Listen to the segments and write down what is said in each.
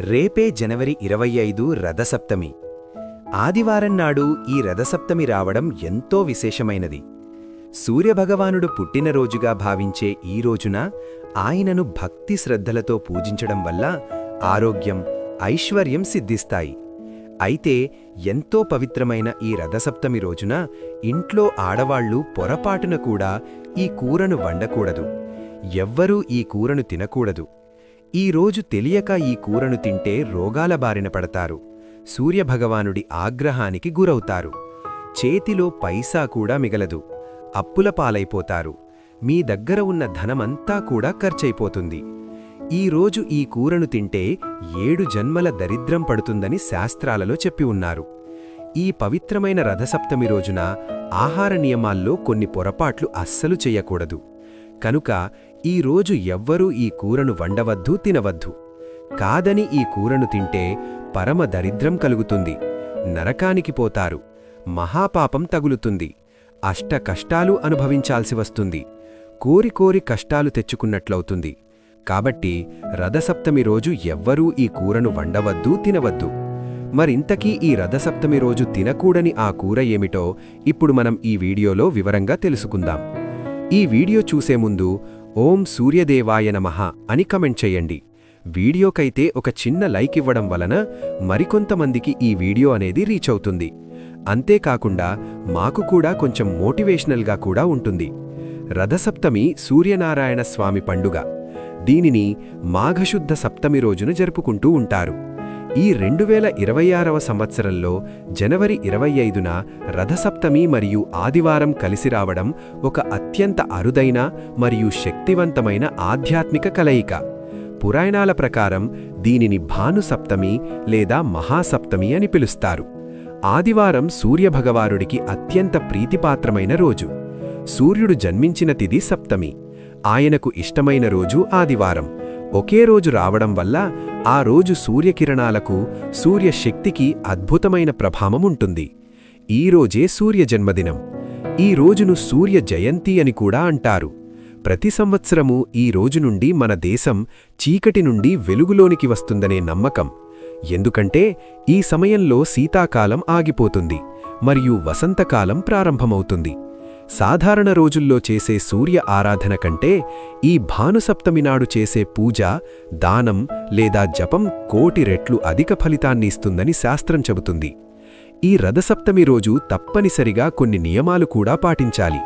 రేపే జనవరి ఇరవై ఐదు రథసప్తమి. ఆదివారం నాడు ఈ రథసప్తమి రావడం ఎంతో విశేషమైనది. సూర్యభగవానుడు పుట్టినరోజుగా భావించే ఈ రోజున ఆయనను భక్తి శ్రద్ధలతో పూజించడం వల్ల ఆరోగ్యం ఐశ్వర్యం సిద్ధిస్తాయి. అయితే ఎంతో పవిత్రమైన ఈ రథసప్తమి రోజున ఇంట్లో ఆడవాళ్ళు పొరపాటున కూడా ఈ కూరను వండకూడదు. ఎవ్వరూ ఈ కూరను తినకూడదు. ఈ రోజు తెలియక ఈ కూరను తింటే రోగాల బారిన పడతారు. సూర్యభగవానుడి ఆగ్రహానికి గురవుతారు. చేతిలో పైసా కూడా మిగలదు. అప్పుల పాలైపోతారు. మీ దగ్గర ఉన్న ధనమంతా కూడా ఖర్చయిపోతుంది ఈ రోజు ఈ కూరను తింటే ఏడు జన్మల దరిద్రం పడుతుందని శాస్త్రాలలో చెప్పి ఉన్నారు. ఈ పవిత్రమైన రథసప్తమి రోజున ఆహార నియమాల్లో కొన్ని పొరపాట్లు అస్సలు చేయకూడదు. కనుక ఈ రోజు ఎవ్వరూ ఈ కూరను వండవద్దు తినవద్దు. కాదని ఈ కూరను తింటే పరమ దరిద్రం కలుగుతుంది. నరకానికి పోతారు. మహాపాపం తగులుతుంది. అష్ట కష్టాలు అనుభవించాల్సి వస్తుంది. కోరి కోరి కష్టాలు తెచ్చుకున్నట్లవుతుంది. కాబట్టి రథసప్తమి రోజు ఎవ్వరూ ఈ కూరను వండవద్దు తినవద్దు. మరింతకీ ఈ రథసప్తమి రోజు తినకూడని ఆ కూర ఏమిటో ఇప్పుడు మనం ఈ వీడియోలో వివరంగా తెలుసుకుందాం. ఈ వీడియో చూసే ముందు ఓం సూర్యదేవాయ నమః అని కమెంట్ చేయండి. వీడియోకైతే ఒక చిన్న లైక్ ఇవ్వడం వలన మరికొంతమందికి ఈ వీడియో అనేది రీచ్ అవుతుంది. అంతేకాకుండా మాకు కూడా కొంచెం మోటివేషనల్గా కూడా ఉంటుంది. రథసప్తమి సూర్యనారాయణ స్వామి పండుగ. దీనిని మాఘశుద్ధ సప్తమి రోజున జరుపుకుంటూ ఉంటారు. ఈ రెండు వేల ఇరవై ఆరవ సంవత్సరంలో జనవరి ఇరవై ఐదున రథసప్తమి మరియు ఆదివారం కలిసి రావడం ఒక అత్యంత అరుదైన మరియు శక్తివంతమైన ఆధ్యాత్మిక కలయిక. పురాణాల ప్రకారం దీనిని భానుసప్తమి లేదా మహాసప్తమి అని పిలుస్తారు. ఆదివారం సూర్యభగవానుడికి అత్యంత ప్రీతిపాత్రమైన రోజు. సూర్యుడు జన్మించిన తిది సప్తమి. ఆయనకు ఇష్టమైన రోజు ఆదివారం. ఒకే రోజు రావడం వల్ల ఆ రోజు సూర్యకిరణాలకు సూర్యశక్తికి అద్భుతమైన ప్రభావం ఉంటుంది ఈ రోజే సూర్య జన్మదినం ఈ రోజును సూర్య జయంతి అని కూడా అంటారు. ప్రతి సంవత్సరము ఈ రోజు నుండి మన దేశం చీకటి నుండి వెలుగులోనికి వస్తుందనే నమ్మకం. ఎందుకంటే ఈ సమయంలో శీతాకాలం ఆగిపోతుంది. మరియు వసంతకాలం ప్రారంభమవుతుంది. సాధారణ రోజుల్లో చేసే సూర్య ఆరాధన కంటే ఈ భానుసప్తమి నాడు చేసే పూజ దానం లేదా జపం కోటి రెట్లు అధిక ఫలితాన్ని ఇస్తుందని శాస్త్రం చెబుతుంది. ఈ రథసప్తమి రోజు తప్పనిసరిగా కొన్ని నియమాలు కూడా పాటించాలి.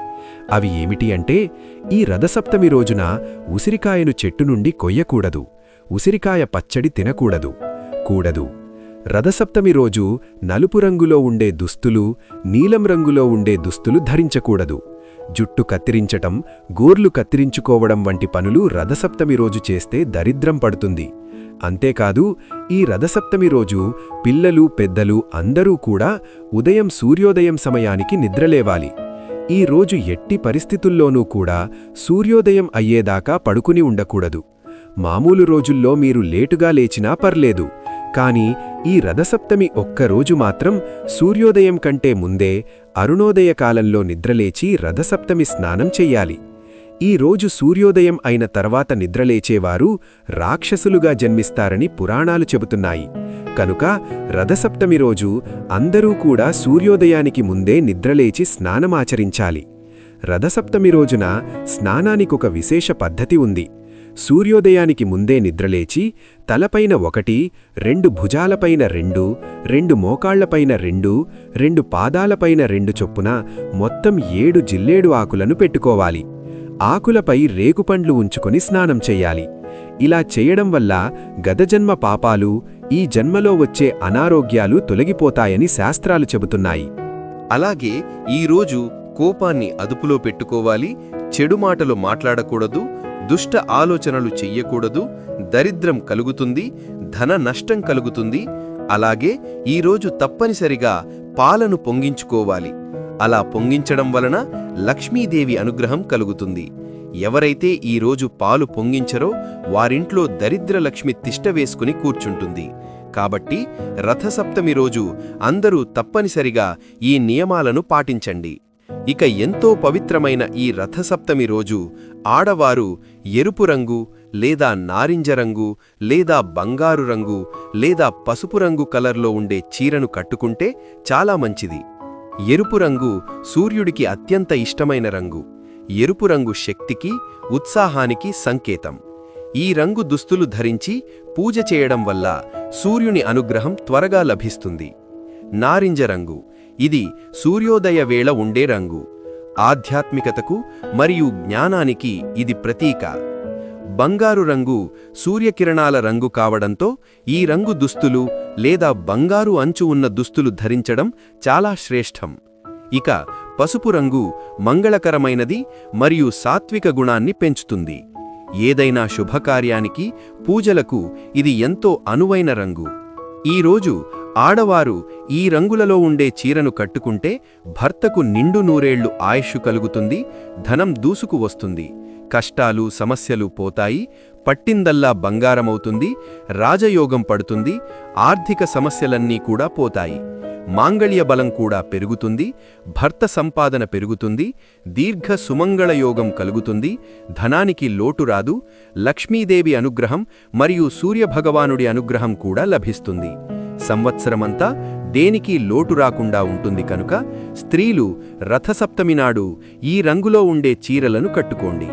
అవి ఏమిటి అంటే ఈ రథసప్తమి రోజున ఉసిరికాయను చెట్టు నుండి కొయ్యకూడదు. ఉసిరికాయ పచ్చడి తినకూడదు. కూడదు. రథసప్తమి రోజు నలుపు రంగులో ఉండే దుస్తులు నీలం రంగులో ఉండే దుస్తులు ధరించకూడదు. జుట్టు కత్తిరించటం గోర్లు కత్తిరించుకోవడం వంటి పనులు రథసప్తమి రోజు చేస్తే దరిద్రం పడుతుంది. అంతేకాదు ఈ రథసప్తమి రోజు పిల్లలు పెద్దలు అందరూ కూడా ఉదయం సూర్యోదయం సమయానికి నిద్రలేవాలి. ఈ రోజు ఎట్టి పరిస్థితుల్లోనూ కూడా సూర్యోదయం అయ్యేదాకా పడుకుని ఉండకూడదు. మామూలు రోజుల్లో మీరు లేటుగా లేచినా పర్లేదు. కాని ఈ రథసప్తమి ఒక్కరోజు మాత్రం సూర్యోదయం కంటే ముందే అరుణోదయ కాలంలో నిద్రలేచి రథసప్తమి స్నానం చెయ్యాలి. ఈ రోజు సూర్యోదయం అయిన తర్వాత నిద్రలేచేవారు రాక్షసులుగా జన్మిస్తారని పురాణాలు చెబుతున్నాయి. కనుక రథసప్తమి రోజు అందరూ కూడా సూర్యోదయానికి ముందే నిద్రలేచి స్నానమాచరించాలి రథసప్తమి రోజున స్నానానికొక విశేష పద్ధతి ఉంది. సూర్యోదయానికి ముందే నిద్రలేచి తలపైన ఒకటి రెండు భుజాలపైన రెండు రెండు మోకాళ్ళపైన రెండు రెండు పాదాలపైన రెండు చొప్పున మొత్తం ఏడు జిల్లేడు ఆకులను పెట్టుకోవాలి. ఆకులపై రేగుపండ్లు ఉంచుకొని స్నానం చెయ్యాలి. ఇలా చేయడం వల్ల గతజన్మ పాపాలు ఈ జన్మలో వచ్చే అనారోగ్యాలు తొలగిపోతాయని శాస్త్రాలు చెబుతున్నాయి. అలాగే ఈరోజు కోపాన్ని అదుపులో పెట్టుకోవాలి చెడు మాటలు మాట్లాడకూడదు దుష్ట ఆలోచనలు చెయ్యకూడదు దరిద్రం కలుగుతుంది ధన నష్టం కలుగుతుంది. అలాగే ఈరోజు తప్పనిసరిగా పాలను పొంగించుకోవాలి. అలా పొంగించడం వలన లక్ష్మీదేవి అనుగ్రహం కలుగుతుంది. ఎవరైతే ఈరోజు పాలు పొంగించరో వారింట్లో దరిద్రలక్ష్మి తిష్ట వేసుకుని కూర్చుంటుంది. కాబట్టి రథసప్తమి రోజు అందరూ తప్పనిసరిగా ఈ నియమాలను పాటించండి. ఇక ఎంతో పవిత్రమైన ఈ రథసప్తమి రోజు ఆడవారు ఎరుపు రంగు లేదా నారింజ రంగు లేదా బంగారు రంగు లేదా పసుపు రంగు కలర్లో ఉండే చీరను కట్టుకుంటే చాలా మంచిది. ఎరుపు రంగు సూర్యుడికి అత్యంత ఇష్టమైన రంగు. ఎరుపు రంగు శక్తికి ఉత్సాహానికి సంకేతం. ఈ రంగు దుస్తులు ధరించి పూజ చేయడం వల్ల సూర్యుని అనుగ్రహం త్వరగా లభిస్తుంది. నారింజ రంగు ఇది సూర్యోదయ వేళ ఉండే రంగు. ఆధ్యాత్మికతకు మరియు జ్ఞానానికి ఇది ప్రతీక. బంగారు రంగు సూర్యకిరణాల రంగు కావడంతో ఈ రంగు దుస్తులు లేదా బంగారు అంచు ఉన్న దుస్తులు ధరించడం చాలా శ్రేష్టం. ఇక పసుపు రంగు మంగళకరమైనది మరియు సాత్విక గుణాన్ని పెంచుతుంది. ఏదైనా శుభకార్యానికి పూజలకు ఇది ఎంతో అనువైన రంగు. ఈరోజు ఆడవారు ఈ రంగులలో ఉండే చీరను కట్టుకుంటే భర్తకు నిండు నూరేళ్ళు ఆయుష్ కలుగుతుంది ధనం దూసుకు వస్తుంది. కష్టాలు సమస్యలు పోతాయి పట్టిందల్లా బంగారమవుతుంది రాజయోగం పడుతుంది ఆర్థిక సమస్యలన్నీ కూడా పోతాయి. మాంగళ్య బలం కూడా పెరుగుతుంది భర్త సంపాదన పెరుగుతుంది దీర్ఘ సుమంగళ యోగం కలుగుతుంది ధనానికి లోటు రాదు లక్ష్మీదేవి అనుగ్రహం మరియు సూర్యభగవానుడి అనుగ్రహం కూడా లభిస్తుంది. సంవత్సరమంతా దేనికి లోటు రాకుండా ఉంటుంది కనుక స్త్రీలు రథసప్తమి నాడు ఈ రంగులో ఉండే చీరలను కట్టుకోండి.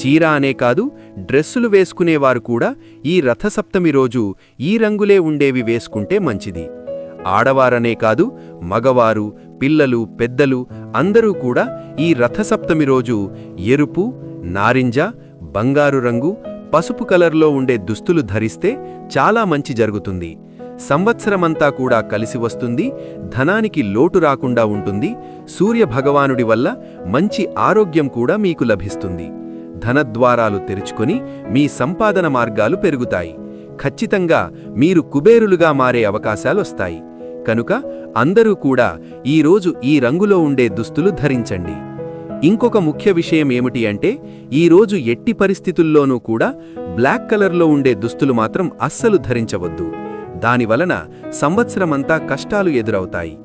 చీర అనే కాదు డ్రెస్సులు వేసుకునేవారు కూడా ఈ రథసప్తమి రోజు ఈ రంగులే ఉండేవి వేసుకుంటే మంచిది. ఆడవారనే కాదు మగవారు పిల్లలు పెద్దలు అందరూ కూడా ఈ రథసప్తమి రోజు ఎరుపు నారింజ బంగారు రంగు పసుపు కలర్లో ఉండే దుస్తులు ధరిస్తే చాలా మంచి జరుగుతుంది. సంవత్సరమంతా కూడా కలిసి వస్తుంది ధనానికి లోటు రాకుండా ఉంటుంది సూర్య భగవానుడి వల్ల మంచి ఆరోగ్యం కూడా మీకు లభిస్తుంది. ధనద్వారాలు తెరుచుకొని మీ సంపాదన మార్గాలు పెరుగుతాయి. ఖచ్చితంగా మీరు కుబేరులుగా మారే అవకాశాలొస్తాయి కనుక అందరూ కూడా ఈరోజు ఈ రంగులో ఉండే దుస్తులు ధరించండి. ఇంకొక ముఖ్య విషయం ఏమిటి అంటే ఈరోజు ఎట్టి పరిస్థితుల్లోనూ కూడా బ్లాక్ కలర్లో ఉండే దుస్తులు మాత్రం అస్సలు ధరించవద్దు. దానివలన సంవత్సరమంతా కష్టాలు ఎదురవుతాయి.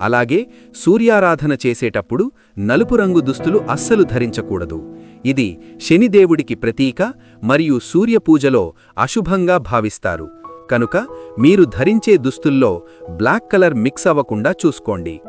అలాగే సూర్యారాధన చేసేటప్పుడు నలుపు రంగు దుస్తులు అస్సలు ధరించకూడదు. ఇది శనిదేవుడికి ప్రతీక మరియు సూర్యపూజలో అశుభంగా భావిస్తారు. కనుక మీరు ధరించే దుస్తుల్లో బ్లాక్ కలర్ మిక్స్ అవ్వకుండా చూసుకోండి.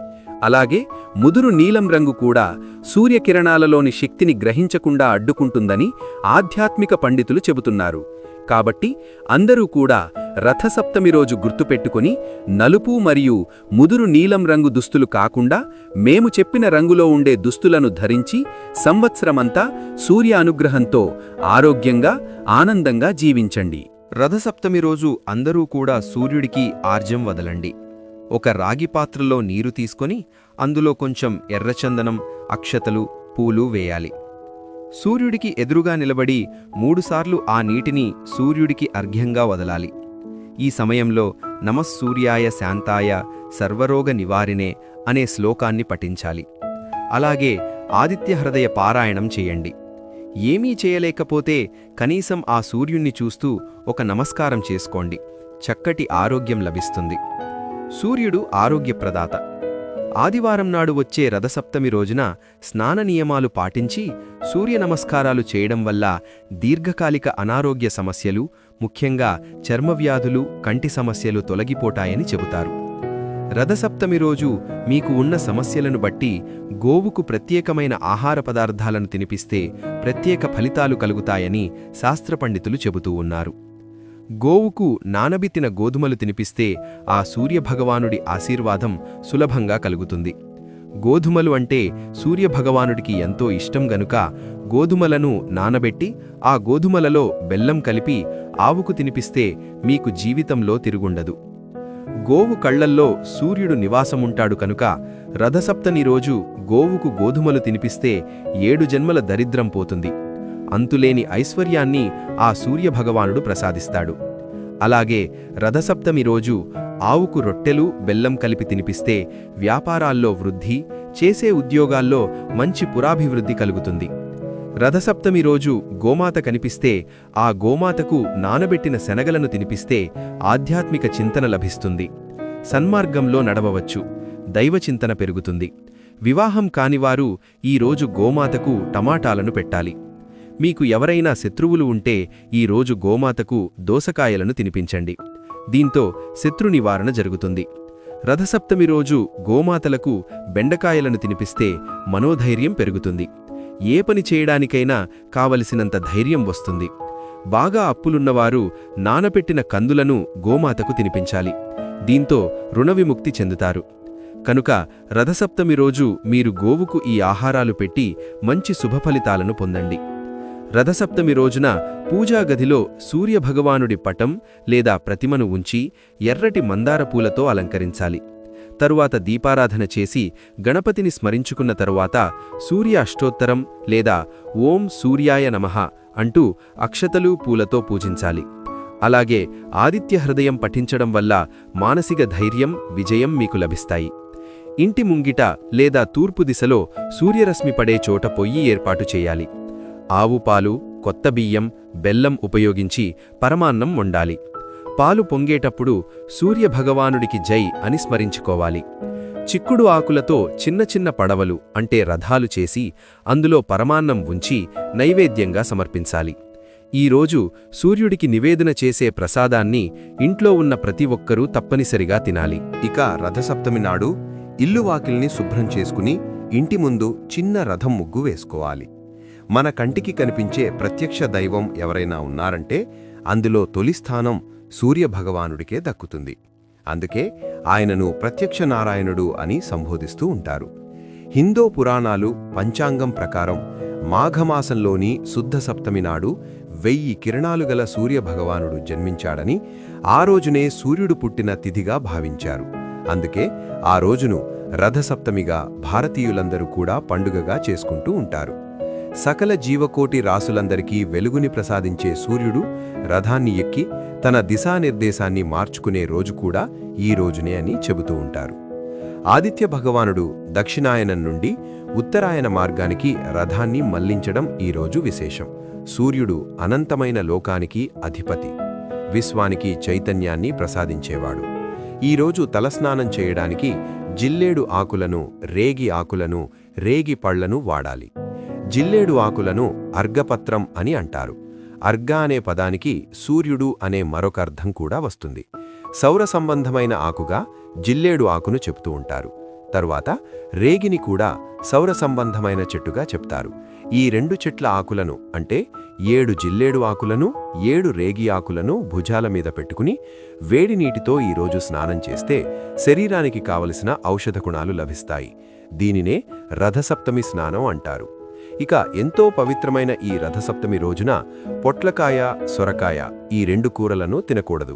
అలాగే ముదురు నీలం రంగు కూడా సూర్యకిరణాలలోని శక్తిని గ్రహించకుండా అడ్డుకుంటుందని ఆధ్యాత్మిక పండితులు చెబుతున్నారు. కాబట్టి అందరూ కూడా రథసప్తమి రోజు గుర్తుపెట్టుకుని నలుపు మరియు ముదురు నీలం రంగు దుస్తులు కాకుండా మేము చెప్పిన రంగులో ఉండే దుస్తులను ధరించి సంవత్సరమంతా సూర్య అనుగ్రహంతో ఆరోగ్యంగా ఆనందంగా జీవించండి. రథసప్తమి రోజు అందరూ కూడా సూర్యుడికి ఆర్జం వదలండి. ఒక రాగి పాత్రలో నీరు తీసుకొని అందులో కొంచెం ఎర్రచందనం అక్షతలు పూలు వేయాలి. సూర్యుడికి ఎదురుగా నిలబడి మూడుసార్లు ఆ నీటిని సూర్యుడికి అర్ఘ్యంగా వదలాలి. ఈ సమయంలో నమస్సూర్యాయ శాంతాయ సర్వరోగ నివారినే అనే శ్లోకాన్ని పఠించాలి. అలాగే ఆదిత్య హృదయ పారాయణం చేయండి. ఏమీ చేయలేకపోతే కనీసం ఆ సూర్యుణ్ణి చూస్తూ ఒక నమస్కారం చేసుకోండి. చక్కటి ఆరోగ్యం లభిస్తుంది. సూర్యుడు ఆరోగ్యప్రదాత. ఆదివారం నాడు వచ్చే రథసప్తమి రోజున స్నాన నియమాలు పాటించి సూర్య నమస్కారాలు చేయడం వల్ల దీర్ఘకాలిక అనారోగ్య సమస్యలు ముఖ్యంగా చర్మవ్యాధులు కంటి సమస్యలు తొలగిపోతాయని చెబుతారు. రథసప్తమి రోజు మీకు ఉన్న సమస్యలను బట్టి గోవుకు ప్రత్యేకమైన ఆహార పదార్థాలను తినిపిస్తే ప్రత్యేక ఫలితాలు కలుగుతాయని శాస్త్రపండితులు చెబుతూ ఉన్నారు. గోవుకు నానబితిన గోధుమలు తినిపిస్తే ఆ సూర్యభగవానుడి ఆశీర్వాదం సులభంగా కలుగుతుంది. గోధుమలు అంటే సూర్యభగవానుడికి ఎంతో ఇష్టం గనుక గోధుమలను నానబెట్టి ఆ గోధుమలలో బెల్లం కలిపి ఆవుకు తినిపిస్తే మీకు జీవితంలో తిరుగుండదు. గోవు కళ్ళల్లో సూర్యుడు నివాసముంటాడు కనుక రథసప్తని రోజు గోవుకు గోధుమలు తినిపిస్తే ఏడు జన్మల దరిద్రం పోతుంది. అంతులేని ఐశ్వర్యాన్ని ఆ సూర్యభగవానుడు ప్రసాదిస్తాడు. అలాగే రథసప్తమి రోజు ఆవుకు రొట్టెలు బెల్లం కలిపి తినిపిస్తే వ్యాపారాల్లో వృద్ధి చేసే ఉద్యోగాల్లో మంచి పురాభివృద్ధి కలుగుతుంది. రథసప్తమి రోజు గోమాత కనిపిస్తే ఆ గోమాతకు నానబెట్టిన శనగలను తినిపిస్తే ఆధ్యాత్మిక చింతన లభిస్తుంది. సన్మార్గంలో నడవవచ్చు. దైవచింతన పెరుగుతుంది. వివాహం కానివారు ఈరోజు గోమాతకు టమాటాలను పెట్టాలి. మీకు ఎవరైనా శత్రువులు ఉంటే ఈ రోజు గోమాతకు దోసకాయలను తినిపించండి. దీంతో శత్రు నివారణ జరుగుతుంది. రథసప్తమి రోజు గోమాతలకు బెండకాయలను తినిపిస్తే మనోధైర్యం పెరుగుతుంది. ఏ పని చేయడానికైనా కావలసినంత ధైర్యం వస్తుంది. బాగా అప్పులున్నవారు నానపెట్టిన కందులను గోమాతకు తినిపించాలి. దీంతో రుణవిముక్తి చెందుతారు. కనుక రథసప్తమి రోజు మీరు గోవుకు ఈ ఆహారాలు పెట్టి మంచి శుభఫలితాలను పొందండి. రథసప్తమి రోజున పూజా గదిలో సూర్యభగవానుడి పటం లేదా ప్రతిమను ఉంచి ఎర్రటి మందార పూలతో అలంకరించాలి. తరువాత దీపారాధన చేసి గణపతిని స్మరించుకున్న తరువాత సూర్య అష్టోత్తరం లేదా ఓం సూర్యాయ నమః అంటూ అక్షతలు పూలతో పూజించాలి. అలాగే ఆదిత్య హృదయం పఠించడం వల్ల మానసిక ధైర్యం విజయం మీకు లభిస్తాయి. ఇంటి ముంగిట లేదా తూర్పు దిశలో సూర్యరశ్మి పడే చోట పొయ్యి ఏర్పాటు చేయాలి. ఆవు పాలు కొత్త బియ్యం బెల్లం ఉపయోగించి పరమాన్నం వండాలి. పాలు పొంగేటప్పుడు సూర్యభగవానుడికి జై అని స్మరించుకోవాలి. చిక్కుడు ఆకులతో చిన్న చిన్న పడవలు అంటే రథాలు చేసి అందులో పరమాన్నం ఉంచి నైవేద్యంగా సమర్పించాలి. ఈరోజు సూర్యుడికి నివేదన చేసే ప్రసాదాన్ని ఇంట్లో ఉన్న ప్రతి ఒక్కరూ తప్పనిసరిగా తినాలి. ఇక రథసప్తమి నాడు ఇల్లు వాకిల్ని శుభ్రం చేసుకుని ఇంటి ముందు చిన్న రథం ముగ్గు వేసుకోవాలి. మన కంటికి కనిపించే ప్రత్యక్ష దైవం ఎవరైనా ఉన్నారంటే అందులో తొలి స్థానం సూర్యభగవానుడికే దక్కుతుంది. అందుకే ఆయనను ప్రత్యక్ష నారాయణుడు అని సంబోధిస్తూ ఉంటారు. హిందూ పురాణాలు పంచాంగం ప్రకారం మాఘమాసంలోని శుద్ధ సప్తమి నాడు వెయ్యి కిరణాలు గల సూర్యభగవానుడు జన్మించాడని ఆ రోజునే సూర్యుడు పుట్టిన తిథిగా భావించారు. అందుకే ఆ రోజును రథసప్తమిగా భారతీయులందరూ కూడా పండుగగా చేసుకుంటూ ఉంటారు. సకల జీవకోటి రాసులందరికీ వెలుగుని ప్రసాదించే సూర్యుడు రథాన్ని ఎక్కి తన దిశానిర్దేశాన్ని మార్చుకునే రోజు కూడా ఈ రోజునే అని చెబుతూ ఉంటారు. ఆదిత్య భగవానుడు దక్షిణాయనం నుండి ఉత్తరాయణ మార్గానికి రథాన్ని మళ్ళించడం ఈరోజు విశేషం. సూర్యుడు అనంతమైన లోకానికి అధిపతి. విశ్వానికి చైతన్యాన్ని ప్రసాదించేవాడు. ఈరోజు తలస్నానం చేయడానికి జిల్లేడు ఆకులను రేగి ఆకులను రేగి పళ్ళను వాడాలి. జిల్లేడు ఆకులను అర్ఘపత్రం అని అంటారు. అర్ఘ అనే పదానికి సూర్యుడు అనే మరొక అర్థం కూడా వస్తుంది. సౌర సంబంధమైన ఆకుగా జిల్లేడు ఆకును చెప్తూ ఉంటారు. తరువాత రేగిని కూడా సౌర సంబంధమైన చెట్టుగా చెప్తారు. ఈ రెండు చెట్ల ఆకులను అంటే ఏడు జిల్లేడు ఆకులను ఏడు రేగి ఆకులను భుజాల మీద పెట్టుకుని వేడి నీటితో ఈరోజు స్నానం చేస్తే శరీరానికి కావలసిన ఔషధ గుణాలు లభిస్తాయి. దీనినే రథసప్తమి స్నానం అంటారు. ఇక ఎంతో పవిత్రమైన ఈ రథసప్తమి రోజున పొట్లకాయ సొరకాయ ఈ రెండు కూరలను తినకూడదు.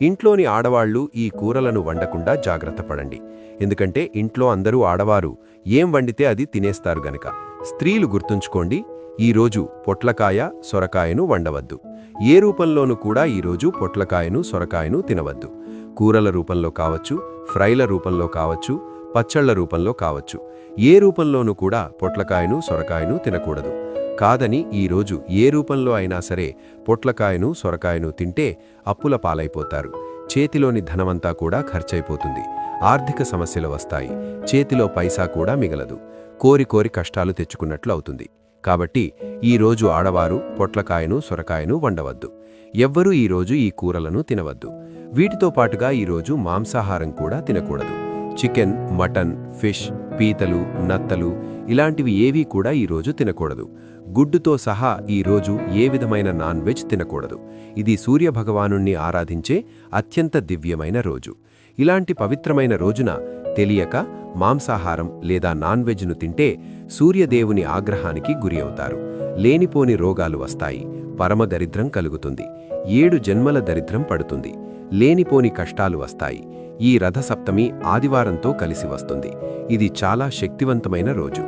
ఇంట్లోని ఆడవాళ్ళు ఈ కూరలను వండకుండా జాగ్రత్త పడండి. ఎందుకంటే ఇంట్లో అందరూ ఆడవారు ఏం వండితే అది తినేస్తారు గనక. స్త్రీలు గుర్తుంచుకోండి ఈరోజు పొట్లకాయ సొరకాయను వండవద్దు. ఏ రూపంలోనూ కూడా ఈరోజు పొట్లకాయను సొరకాయను తినవద్దు. కూరల రూపంలో కావచ్చు ఫ్రైల రూపంలో కావచ్చు పచ్చళ్ళ రూపంలో కావచ్చు. ఏ రూపంలోనూ కూడా పొట్లకాయను సొరకాయను తినకూడదు. కాదని ఈరోజు ఏ రూపంలో అయినా సరే పొట్లకాయను సొరకాయను తింటే అప్పుల పాలైపోతారు. చేతిలోని ధనమంతా కూడా ఖర్చయిపోతుంది ఆర్థిక సమస్యలు వస్తాయి. చేతిలో పైసా కూడా మిగలదు. కోరి కోరి కష్టాలు తెచ్చుకున్నట్లు అవుతుంది. కాబట్టి ఈరోజు ఆడవారు పొట్లకాయను సొరకాయను వండవద్దు. ఎవ్వరూ ఈరోజు ఈ కూరలను తినవద్దు. వీటితో పాటుగా ఈరోజు మాంసాహారం కూడా తినకూడదు. చికెన్ మటన్ ఫిష్ పీతలు నత్తలు ఇలాంటివి ఏవీ కూడా ఈరోజు తినకూడదు. గుడ్డుతో సహా ఈరోజు ఏ విధమైన నాన్ వెజ్ తినకూడదు. ఇది సూర్యభగవాను ఆరాధించే అత్యంత దివ్యమైన రోజు. ఇలాంటి పవిత్రమైన రోజున తెలియక మాంసాహారం లేదా నాన్ వెజ్ను తింటే సూర్యదేవుని ఆగ్రహానికి గురి అవుతారు. లేనిపోని రోగాలు వస్తాయి. పరమ దరిద్రం కలుగుతుంది. ఏడు జన్మల దరిద్రం పడుతుంది. లేనిపోని కష్టాలు వస్తాయి. ఈ రథసప్తమి ఆదివారంతో కలిసి వస్తుంది. ఇది చాలా శక్తివంతమైన రోజు.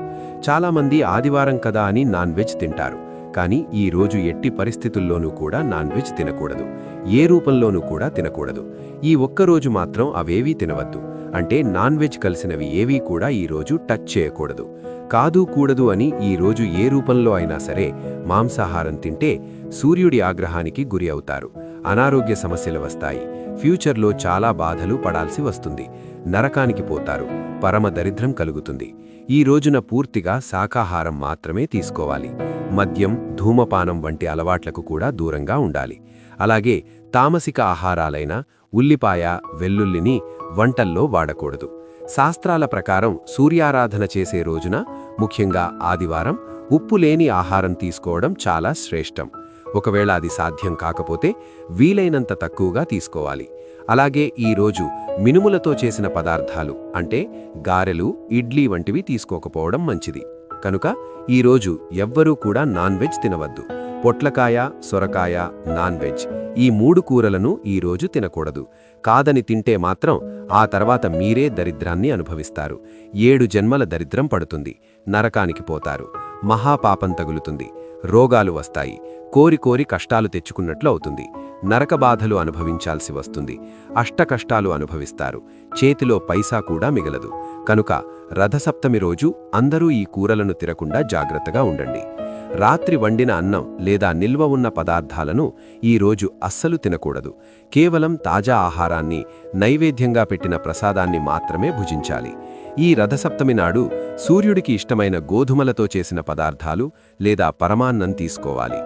చాలామంది ఆదివారం కదా అని నాన్ వెజ్ తింటారు. కానీ ఈ రోజు ఎట్టి పరిస్థితుల్లోనూ కూడా నాన్ వెజ్ తినకూడదు. ఏ రూపంలోనూ కూడా తినకూడదు. ఈ ఒక్కరోజు మాత్రం అవేవీ తినవద్దు. అంటే నాన్ వెజ్ కలిసినవి ఏవీ కూడా ఈ రోజు టచ్ చేయకూడదు. కాదు కూడదు అని ఈ రోజు ఏ రూపంలో అయినా సరే మాంసాహారం తింటే సూర్యుడి ఆగ్రహానికి గురి అవుతారు. అనారోగ్య సమస్యలు వస్తాయి. ఫ్యూచర్లో చాలా బాధలు పడాల్సి వస్తుంది. నరకానికి పోతారు. పరమ దరిద్రం కలుగుతుంది. ఈ రోజున పూర్తిగా శాకాహారం మాత్రమే తీసుకోవాలి. మద్యం ధూమపానం వంటి అలవాట్లకు కూడా దూరంగా ఉండాలి. అలాగే తామసిక ఆహారాలైన ఉల్లిపాయ వెల్లుల్లిని వంటల్లో వాడకూడదు. శాస్త్రాల ప్రకారం సూర్యారాధన చేసే రోజున ముఖ్యంగా ఆదివారం ఉప్పు లేని ఆహారం తీసుకోవడం చాలా శ్రేష్టం. ఒకవేళ అది సాధ్యం కాకపోతే వీలైనంత తక్కువగా తీసుకోవాలి. అలాగే ఈ రోజు మినుములతో చేసిన పదార్థాలు అంటే గారెలు ఇడ్లీ వంటివి తీసుకోకపోవడం మంచిది. కనుక ఈ రోజు ఎవ్వరూ కూడా నాన్ వెజ్ తినవద్దు. పొట్లకాయ సొరకాయ నాన్ వెజ్ ఈ మూడు కూరలను ఈ రోజు తినకూడదు. కాదని తింటే మాత్రం ఆ తర్వాత మీరే దరిద్రాన్ని అనుభవిస్తారు. ఏడు జన్మల దరిద్రం పడుతుంది. నరకానికి పోతారు. మహాపాపం తగులుతుంది. రోగాలు వస్తాయి. కోరి కోరి కష్టాలు తెచ్చుకున్నట్లు అవుతుంది. నరక బాధలు అనుభవించాల్సి వస్తుంది. అష్టకష్టాలు అనుభవిస్తారు. చేతిలో పైసా కూడా మిగలదు. కనుక రథసప్తమి రోజు అందరూ ఈ కూరలను తిరకుండా జాగ్రత్తగా ఉండండి. రాత్రి వండిన అన్నం లేదా నిల్వ ఉన్న పదార్థాలను ఈ రోజు అస్సలు తినకూడదు. కేవలం తాజా ఆహారాన్ని నైవేద్యంగా పెట్టిన ప్రసాదాన్ని మాత్రమే భుజించాలి. ఈ రథసప్తమి నాడు సూర్యుడికి ఇష్టమైన గోధుమలతో చేసిన పదార్థాలు లేదా పరమాన్నం తీసుకోవాలి.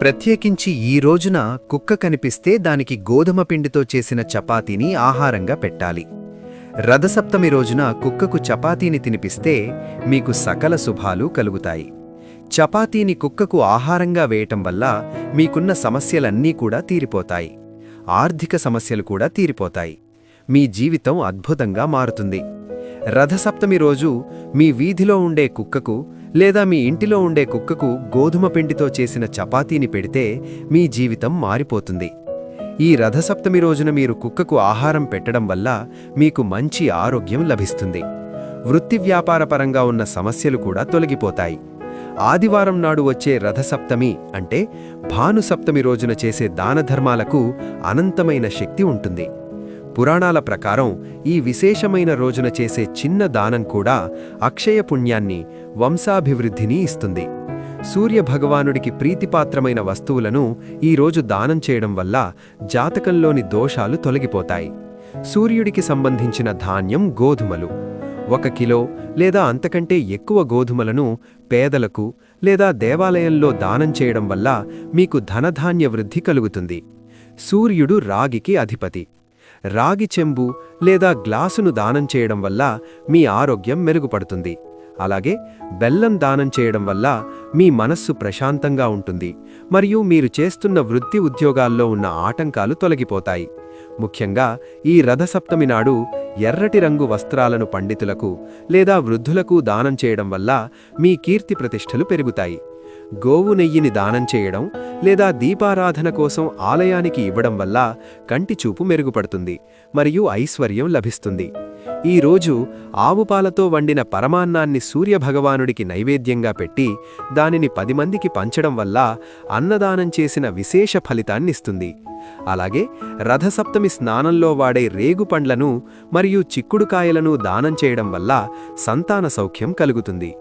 ప్రత్యేకించి ఈ రోజున కుక్క కనిపిస్తే దానికి గోధుమ పిండితో చేసిన చపాతీని ఆహారంగా పెట్టాలి. రథసప్తమి రోజున కుక్కకు చపాతీని తినిపిస్తే మీకు సకల శుభాలు కలుగుతాయి. చపాతీని కుక్కకు ఆహారంగా వేయటం వల్ల మీకున్న సమస్యలన్నీ కూడా తీరిపోతాయి. ఆర్థిక సమస్యలు కూడా తీరిపోతాయి. మీ జీవితం అద్భుతంగా మారుతుంది. రథసప్తమి రోజు మీ వీధిలో ఉండే కుక్కకు లేదా మీ ఇంటిలో ఉండే కుక్కకు గోధుమ పిండితో చేసిన చపాతీని పెడితే మీ జీవితం మారిపోతుంది. ఈ రథసప్తమి రోజున మీరు కుక్కకు ఆహారం పెట్టడం వల్ల మీకు మంచి ఆరోగ్యం లభిస్తుంది. వృత్తి వ్యాపారపరంగా ఉన్న సమస్యలు కూడా తొలగిపోతాయి. ఆదివారం నాడు వచ్చే రథసప్తమి అంటే భానుసప్తమి రోజున చేసే దానధర్మాలకు అనంతమైన శక్తి ఉంటుంది. పురాణాల ప్రకారం ఈ విశేషమైన రోజున చేసే చిన్న దానం కూడా అక్షయ పుణ్యాన్ని వంశాభివృద్ధిని ఇస్తుంది. సూర్య భగవానుడికి ప్రీతిపాత్రమైన వస్తువులను ఈరోజు దానం చేయడం వల్ల జాతకంలోని దోషాలు తొలగిపోతాయి. సూర్యుడికి సంబంధించిన ధాన్యం గోధుమలు. ఒక కిలో లేదా అంతకంటే ఎక్కువ గోధుమలను పేదలకు లేదా దేవాలయంలో దానం చేయడం వల్ల మీకు ధనధాన్య వృద్ధి కలుగుతుంది. సూర్యుడు రాగికి అధిపతి. రాగి చెంబు లేదా గ్లాసును దానం చేయడం వల్ల మీ ఆరోగ్యం మెరుగుపడుతుంది. అలాగే బెల్లం దానం చేయడం వల్ల మీ మనస్సు ప్రశాంతంగా ఉంటుంది. మరియు మీరు చేస్తున్న వృత్తి ఉద్యోగాల్లో ఉన్న ఆటంకాలు తొలగిపోతాయి. ముఖ్యంగా ఈ రథసప్తమి నాడు ఎర్రటి రంగు వస్త్రాలను పండితులకు లేదా వృద్ధులకు దానం చేయడం వల్ల మీ కీర్తి ప్రతిష్టలు పెరుగుతాయి. గోవు నెయ్యిని దానం చేయడం లేదా దీపారాధన కోసం ఆలయానికి ఇవ్వడం వల్ల కంటి చూపు మెరుగుపడుతుంది మరియు ఐశ్వర్యం లభిస్తుంది. ఈ రోజు వండిన పరమాన్నాన్ని సూర్యభగవానుడికి నైవేద్యంగా పెట్టి దానిని పది మందికి పంచడం వల్ల అన్నదానం చేసిన విశేష ఫలితాన్నిస్తుంది. అలాగే రథసప్తమి స్నానంలో వాడే రేగు పండ్లను మరియు చిక్కుడుకాయలను దానం చేయడం వల్ల సంతాన సౌఖ్యం కలుగుతుంది.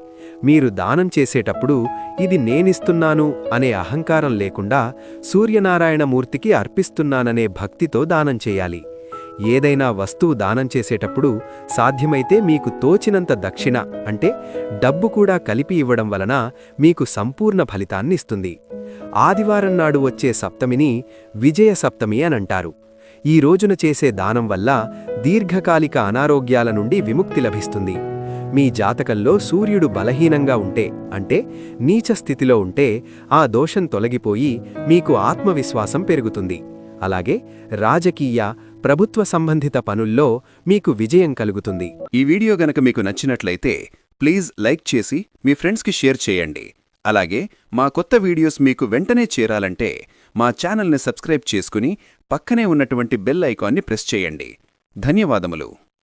మీరు దానం చేసేటప్పుడు ఇది నేనిస్తున్నాను అనే అహంకారం లేకుండా సూర్యనారాయణమూర్తికి అర్పిస్తున్నాననే భక్తితో దానం చేయాలి. ఏదైనా వస్తువు దానం చేసేటప్పుడు సాధ్యమైతే మీకు తోచినంత దక్షిణ అంటే డబ్బు కూడా కలిపి ఇవ్వడం వలన మీకు సంపూర్ణ ఫలితాన్నిస్తుంది ఆదివారం నాడు వచ్చే సప్తమిని విజయ సప్తమి అనంటారు ఈ రోజున చేసే దానం వల్ల దీర్ఘకాలిక అనారోగ్యాల నుండి విముక్తి లభిస్తుంది. మీ జాతకంలో సూర్యుడు బలహీనంగా ఉంటే అంటే నీచ స్థితిలో ఉంటే ఆ దోషం తొలగిపోయి మీకు ఆత్మవిశ్వాసం పెరుగుతుంది. అలాగే రాజకీయ ప్రభుత్వ సంబంధిత పనుల్లో మీకు విజయం కలుగుతుంది. ఈ వీడియో గనక మీకు నచ్చినట్లయితే ప్లీజ్ లైక్ చేసి మీ ఫ్రెండ్స్కి షేర్ చేయండి. అలాగే మా కొత్త వీడియోస్ మీకు వెంటనే చేరాలంటే మా ఛానల్ని సబ్స్క్రైబ్ చేసుకుని పక్కనే ఉన్నటువంటి బెల్ ఐకాన్ని ప్రెస్ చేయండి. ధన్యవాదములు.